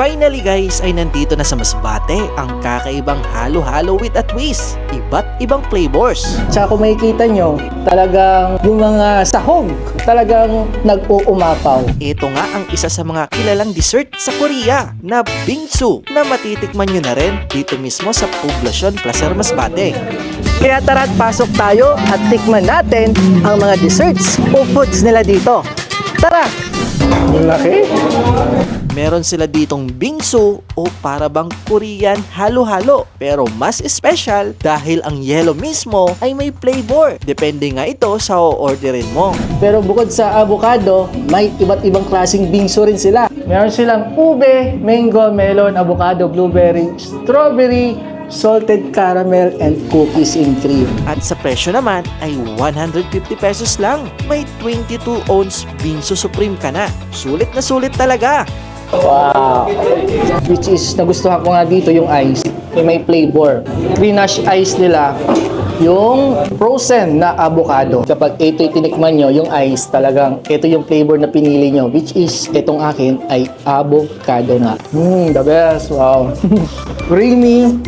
Finally guys ay nandito na sa Masbate ang kakaibang halo-halo with a twist. Iba't ibang flavors. Tsaka kung makikita nyo, talagang yung mga sahog, talagang nag-uumapaw. Ito nga ang isa sa mga kilalang dessert sa Korea na bingsu na matitikman nyo na rin dito mismo sa Poblacion Placer Masbate. Kaya tara't pasok tayo at tikman natin ang mga desserts o foods nila dito. Tara! Laki. Meron sila ditong bingsu o para bang Korean halo-halo. Pero mas special dahil ang yellow mismo ay may flavor. Depende nga ito sa o-orderin mo. Pero bukod sa avocado, may iba't ibang klaseng bingso rin sila. Meron silang ube, mango, melon, avocado, blueberry, strawberry, salted caramel, and cookies and cream. At sa presyo naman ay 150 pesos lang. May 22 ounce bingsu supreme ka na. Sulit na sulit talaga. Wow! Which is, nagustuhan ko nga dito yung ice. May may flavor. Grenache ice nila, yung frozen na avocado. Kapag ito yung tinikman nyo, yung ice, talagang ito yung flavor na pinili nyo. Which is, itong akin ay avocado nga. Mmm, the best. Wow. Creamy.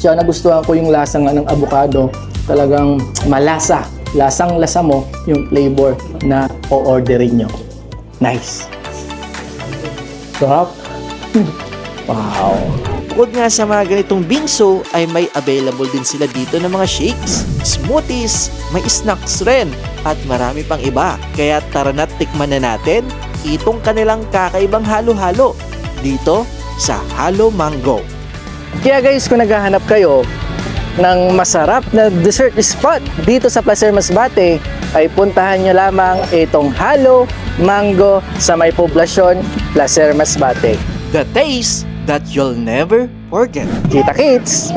Siya nagustuhan ko yung lasa ng avocado. Talagang malasa. Lasang-lasa mo yung flavor na o-orderin nyo. Nice. Sarap. wow. Bukod nga sa mga ganitong bingsu ay may available din sila dito ng mga shakes, smoothies, may snacks rin at marami pang iba. Kaya tara na't tikman na natin itong kanilang kakaibang halo-halo dito sa Halo Mango. Kaya guys, kung naghahanap kayo ng masarap na dessert spot dito sa Placer Masbate, ay puntahan nyo lamang itong Halo Mango sa may poblasyon Placer Masbate. The taste that you'll never forget. Kita kits!